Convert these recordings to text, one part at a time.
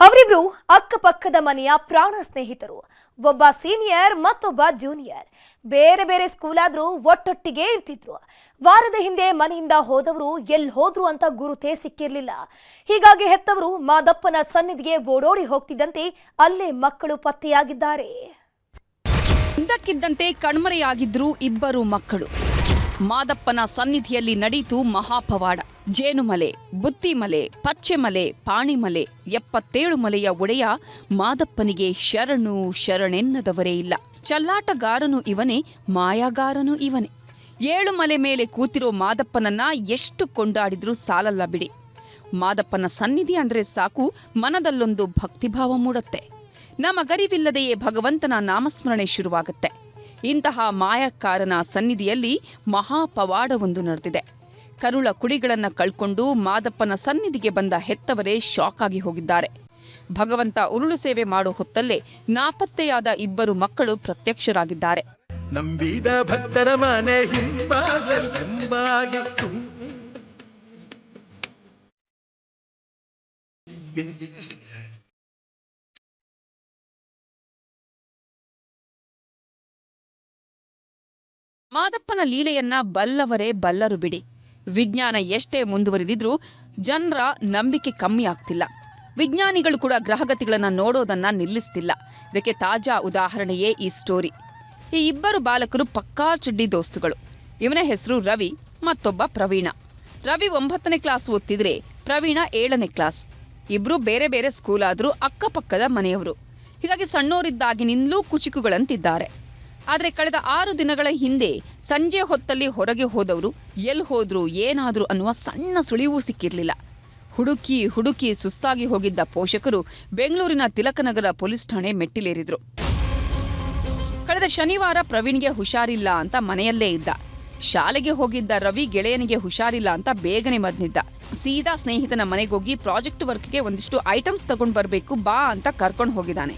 ಅವರಿಬ್ರು ಅಕ್ಕಪಕ್ಕದ ಮನೆಯ ಪ್ರಾಣ ಸ್ನೇಹಿತರು. ಒಬ್ಬ ಸೀನಿಯರ್, ಮತ್ತೊಬ್ಬ ಜೂನಿಯರ್. ಬೇರೆ ಬೇರೆ ಸ್ಕೂಲ್ ಆದ್ರೂ ಒಟ್ಟೊಟ್ಟಿಗೆ ಇರ್ತಿದ್ರು. ವಾರದ ಹಿಂದೆ ಮನೆಯಿಂದ ಹೋದವರು ಎಲ್ಲಿ ಹೋದ್ರು ಅಂತ ಗುರುತೇ ಸಿಕ್ಕಿರ್ಲಿಲ್ಲ ಹೀಗಾಗಿ ಹೆತ್ತವರು ಮಾದಪ್ಪನ ಸನ್ನಿಧಿಗೆ ಓಡೋಡಿ ಹೋಗ್ತಿದ್ದಂತೆ ಅಲ್ಲೇ ಮಕ್ಕಳು ಪತ್ತೆಯಾಗಿದ್ದಾರೆ. ಇದ್ದಕ್ಕಿದ್ದಂತೆ ಕಣ್ಮರೆಯಾಗಿದ್ರು ಇಬ್ಬರು ಮಕ್ಕಳು. ಮಾದಪ್ಪನ ಸನ್ನಿಧಿಯಲ್ಲಿ ನಡೀತು ಮಹಾಪವಾಡ. ಜೇನುಮಲೆ, ಬುತ್ತಿಮಲೆ, ಪಚ್ಚೆಮಲೆ, ಪಾಣಿಮಲೆ, ಎಪ್ಪತ್ತೇಳು ಮಲೆಯ ಒಡೆಯ ಮಾದಪ್ಪನಿಗೆ ಶರಣು ಶರಣೆನ್ನದವರೇ ಇಲ್ಲ. ಚಲ್ಲಾಟಗಾರನು ಇವನೇ, ಮಾಯಾಗಾರನು ಇವನೇ. ಏಳು ಮಲೆ ಮೇಲೆ ಕೂತಿರೋ ಮಾದಪ್ಪನನ್ನ ಎಷ್ಟು ಕೊಂಡಾಡಿದ್ರೂ ಸಾಲಲ್ಲ ಬಿಡಿ. ಮಾದಪ್ಪನ ಸನ್ನಿಧಿ ಅಂದ್ರೆ ಸಾಕು, ಮನದಲ್ಲೊಂದು ಭಕ್ತಿಭಾವ ಮೂಡುತ್ತೆ. ನಮಗರಿವಿಲ್ಲದೆಯೇ ಭಗವಂತನ ನಾಮಸ್ಮರಣೆ ಶುರುವಾಗುತ್ತೆ. ಇಂತಹ ಮಾಯಕಾರನ ಸನ್ನಿಧಿಯಲ್ಲಿ ಮಹಾಪವಾಡವೊಂದು ನಡೆದಿದೆ. ಕರುಳ ಕುಡಿಗಳನ್ನ ಕಳ್ಕೊಂಡು ಮಾದಪ್ಪನ ಸನ್ನಿಧಿಗೆ ಬಂದ ಹೆತ್ತವರೇ ಶಾಕ್ ಆಗಿ ಹೋಗಿದ್ದಾರೆ. ಭಗವಂತ ಉರುಳು ಸೇವೆ ಮಾಡೋ ಹೊತ್ತಲ್ಲೇ ನಾಪತ್ತೆಯಾದ ಇಬ್ಬರು ಮಕ್ಕಳು ಪ್ರತ್ಯಕ್ಷರಾಗಿದ್ದಾರೆ. ನಂಬಿದ ಭಕ್ತರ ಮನೆ ಮಾದಪ್ಪನ ಲೀಲೆಯನ್ನ ಬಲ್ಲವರೇ ಬಲ್ಲರು ಬಿಡಿ. ವಿಜ್ಞಾನ ಎಷ್ಟೇ ಮುಂದುವರಿದಿದ್ರೂ ಜನರ ನಂಬಿಕೆ ಕಮ್ಮಿ ಆಗ್ತಿಲ್ಲ. ವಿಜ್ಞಾನಿಗಳು ಕೂಡ ಗ್ರಹಗತಿಗಳನ್ನು ನೋಡೋದನ್ನ ನಿಲ್ಲಿಸ್ತಿಲ್ಲ. ಇದಕ್ಕೆ ತಾಜಾ ಉದಾಹರಣೆಯೇ ಈ ಸ್ಟೋರಿ ಈ ಇಬ್ಬರು ಬಾಲಕರು ಪಕ್ಕಾ ಚಡ್ಡಿ ದೋಸ್ತುಗಳು. ಇವನ ಹೆಸರು ರವಿ, ಮತ್ತೊಬ್ಬ ಪ್ರವೀಣ. ರವಿ ಒಂಬತ್ತನೇ ಕ್ಲಾಸ್ ಓದ್ತಿದ್ರೆ ಪ್ರವೀಣ ಏಳನೇ ಕ್ಲಾಸ್ ಇಬ್ರು ಬೇರೆ ಬೇರೆ ಸ್ಕೂಲ್ ಆದರೂ ಅಕ್ಕಪಕ್ಕದ ಮನೆಯವರು. ಹೀಗಾಗಿ ಸಣ್ಣೋರಿದ್ದಾಗಿನಿಂದಲೂ ಕುಚಿಕುಗಳಂತಿದ್ದಾರೆ. ಆದರೆ ಕಳೆದ ಆರು ದಿನಗಳ ಹಿಂದೆ ಸಂಜೆ ಹೊತ್ತಲ್ಲಿ ಹೊರಗೆ ಹೋದವರು ಎಲ್ಲಿ ಹೋದ್ರು, ಏನಾದರೂ ಅನ್ನುವ ಸಣ್ಣ ಸುಳಿವು ಸಿಕ್ಕಿರಲಿಲ್ಲ. ಹುಡುಕಿ ಹುಡುಕಿ ಸುಸ್ತಾಗಿ ಹೋಗಿದ್ದ ಪೋಷಕರು ಬೆಂಗಳೂರಿನ ತಿಲಕನಗರ ಪೊಲೀಸ್ ಠಾಣೆ ಮೆಟ್ಟಿಲೇರಿದ್ರು. ಕಳೆದ ಶನಿವಾರ ಪ್ರವೀಣ್ಗೆ ಹುಷಾರಿಲ್ಲ ಅಂತ ಮನೆಯಲ್ಲೇ ಇದ್ದ. ಶಾಲೆಗೆ ಹೋಗಿದ್ದ ರವಿ ಗೆಳೆಯನಿಗೆ ಹುಷಾರಿಲ್ಲ ಅಂತ ಬೇಗನೆ ಮದ್ನಿದ್ದ. ಸೀದಾ ಸ್ನೇಹಿತನ ಮನೆಗೋಗಿ ಪ್ರಾಜೆಕ್ಟ್ ವರ್ಕ್ಗೆ ಒಂದಿಷ್ಟು ಐಟಮ್ಸ್ ತಗೊಂಡು ಬರಬೇಕು ಬಾ ಅಂತ ಕರ್ಕೊಂಡು ಹೋಗಿದ್ದಾನೆ.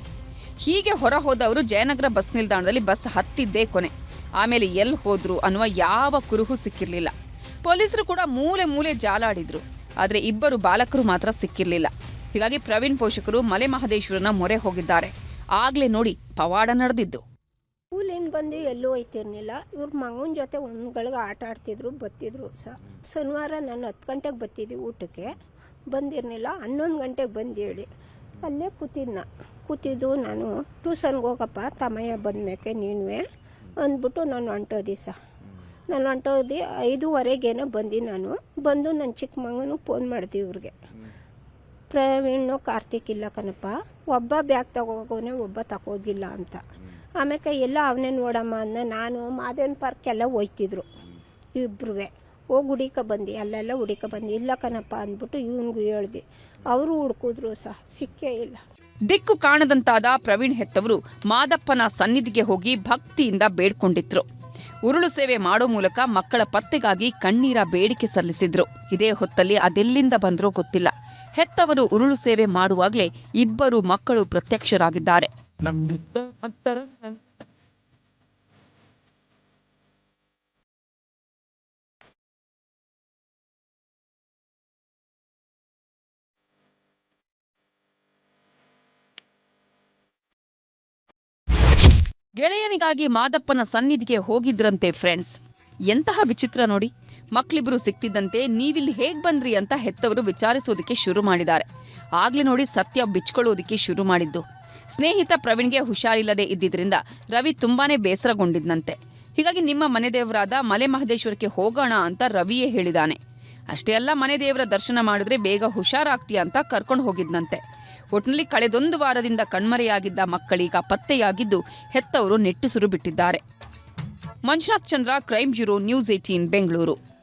ಹೀಗೆ ಹೊರ ಹೋದವರು ಜಯನಗರ ಬಸ್ ನಿಲ್ದಾಣದಲ್ಲಿ ಬಸ್ ಹತ್ತಿದ್ದೇ ಕೊನೆ. ಆಮೇಲೆ ಎಲ್ಲಿ ಹೋದ್ರು ಅನ್ನುವ ಯಾವ ಕುರುಹು ಸಿಕ್ಕಿರಲಿಲ್ಲ. ಪೊಲೀಸರು ಕೂಡ ಮೂಲೆ ಮೂಲೆ ಜಾಲಾಡಿದ್ರು. ಆದ್ರೆ ಇಬ್ಬರು ಬಾಲಕರು ಮಾತ್ರ ಸಿಕ್ಕಿರಲಿಲ್ಲ. ಹೀಗಾಗಿ ಪ್ರವೀಣ್ ಪೋಷಕರು ಮಲೆ ಮಹದೇಶ್ವರನ ಮೊರೆ ಹೋಗಿದ್ದಾರೆ. ಆಗ್ಲೇ ನೋಡಿ ಪವಾಡ ನಡೆದಿದ್ದು. ಸ್ಕೂಲಿಂದ ಬಂದು ಎಲ್ಲೂ ಹೋಯ್ತಿರ್ಲಿಲ್ಲ. ಇವ್ರ ಮಗನ ಜೊತೆ ಒಂದ್ಗಳಿಗೆ ಆಟ ಆಡ್ತಿದ್ರು, ಬತ್ತಿದ್ರು ಸಹ ಶನಿವಾರ ನಾನು ಹತ್ತು ಗಂಟೆಗೆ ಬತ್ತಿದ್ದೆ ಊಟಕ್ಕೆ. ಬಂದಿರಲಿಲ್ಲ, ಹನ್ನೊಂದು ಗಂಟೆಗೆ ಬಂದು ಹೇಳಿ. ಅಲ್ಲೇ ಕೂತಿದ್ನ. ಕೂತಿದ್ದು ನಾನು. ಟ್ಯೂಷನ್ಗೆ ಹೋಗಪ್ಪ, ತಮ್ಮಯ್ಯ ಬಂದ್ಮೇಕೆ ನೀನುವೆ ಅಂದ್ಬಿಟ್ಟು ನಾನು ಹೊಂಟೋದಿ ಸಹ ನಾನು ಹೊಂಟೋದಿ ಐದೂವರೆಗೇನೋ ಬಂದು ನಾನು. ಬಂದು ನನ್ನ ಚಿಕ್ಕ ಮಗನಿಗೆ ಫೋನ್ ಮಾಡಿದೆ ಇವ್ರಿಗೆ. ಪ್ರವೀಣ್ ಕಾರ್ತಿಕ್ ಇಲ್ಲ ಕಣಪ್ಪ, ಒಬ್ಬ ಬ್ಯಾಗ್ ತಗೋಗೋನೆ ಒಬ್ಬ ತಗೋಗಿಲ್ಲ ಅಂತ. ಆಮೇಲೆ ಎಲ್ಲ ಅವನೇ ನೋಡಮ್ಮ ಅಂದ. ನಾನು ಮಾದೇವನ ಪಾರ್ಕ್ ಎಲ್ಲ ಹೋಯ್ತಿದ್ರು ಇಬ್ರು ಹೋಗಿ ಹುಡಿಕ ಬಂದು ಅಲ್ಲೆಲ್ಲ ಹುಡಿಕ ಬಂದು. ಇಲ್ಲ ಕಣಪ್ಪ ಅಂದ್ಬಿಟ್ಟು ಇವನಿಗೂ ಹೇಳ್ದೆ. ಅವರು ಹುಡ್ಕಿದ್ರು ಸಹ ಸಿಕ್ಕೇ ಇಲ್ಲ. ದಿಕ್ಕು ಕಾಣದಂತಾದ ಪ್ರವೀಣ್ ಹೆತ್ತವರು ಮಾದಪ್ಪನ ಸನ್ನಿಧಿಗೆ ಹೋಗಿ ಭಕ್ತಿಯಿಂದ ಬೇಡ್ಕೊಂಡಿದ್ರು. ಉರುಳು ಸೇವೆ ಮಾಡೋ ಮೂಲಕ ಮಕ್ಕಳ ಪತ್ತೆಗಾಗಿ ಕಣ್ಣೀರ ಬೇಡಿಕೆ ಸಲ್ಲಿಸಿದ್ರು. ಇದೇ ಹೊತ್ತಲ್ಲಿ ಅದೆಲ್ಲಿಂದ ಬಂದರೂ ಗೊತ್ತಿಲ್ಲ. ಹೆತ್ತವರು ಉರುಳು ಸೇವೆ ಮಾಡುವಾಗಲೇ ಇಬ್ಬರು ಮಕ್ಕಳು ಪ್ರತ್ಯಕ್ಷರಾಗಿದ್ದಾರೆ. ಗೆಳೆಯನಿಗಾಗಿ ಮಾದಪ್ಪನ ಸನ್ನಿಧಿಗೆ ಹೋಗಿದ್ರಂತೆ ಫ್ರೆಂಡ್ಸ್ ಎಂತಹ ವಿಚಿತ್ರ ನೋಡಿ. ಮಕ್ಳಿಬ್ರು ಸಿಕ್ತಿದ್ದಂತೆ ನೀವಿಲ್ಲಿ ಹೇಗ್ ಬಂದ್ರಿ ಅಂತ ಹೆತ್ತವರು ವಿಚಾರಿಸೋದಕ್ಕೆ ಶುರು ಮಾಡಿದ್ದಾರೆ. ಆಗ್ಲೇ ನೋಡಿ ಸತ್ಯ ಬಿಚ್ಕೊಳ್ಳೋದಕ್ಕೆ ಶುರು ಮಾಡಿದ್ದು. ಸ್ನೇಹಿತ ಪ್ರವೀಣ್ಗೆ ಹುಷಾರಿಲ್ಲದೆ ಇದ್ದಿದ್ರಿಂದ ರವಿ ತುಂಬಾನೇ ಬೇಸರಗೊಂಡಿದ್ನಂತೆ. ಹೀಗಾಗಿ ನಿಮ್ಮ ಮನೆ ದೇವರಾದ ಮಲೆ ಮಹದೇಶ್ವರಕ್ಕೆ ಹೋಗೋಣ ಅಂತ ರವಿಯೇ ಹೇಳಿದಾನೆ. ಅಷ್ಟೇ ಅಲ್ಲ ಮನೆ ದೇವರ ದರ್ಶನ ಮಾಡಿದ್ರೆ ಬೇಗ ಹುಷಾರಾಗ್ತೀಯ ಅಂತ ಕರ್ಕೊಂಡು ಹೋಗಿದ್ನಂತೆ. ಒಟ್ನಲ್ಲಿ ಕಳೆದೊಂದು ವಾರದಿಂದ ಕಣ್ಮರೆಯಾಗಿದ್ದ ಮಕ್ಕಳೀಗ ಪತ್ತೆಯಾಗಿದ್ದು ಹೆತ್ತವರು ನೆಟ್ಟುಸಿರು ಬಿಟ್ಟಿದ್ದಾರೆ. Manjunath Chandra crime bureau, news eighteen Bengaluru.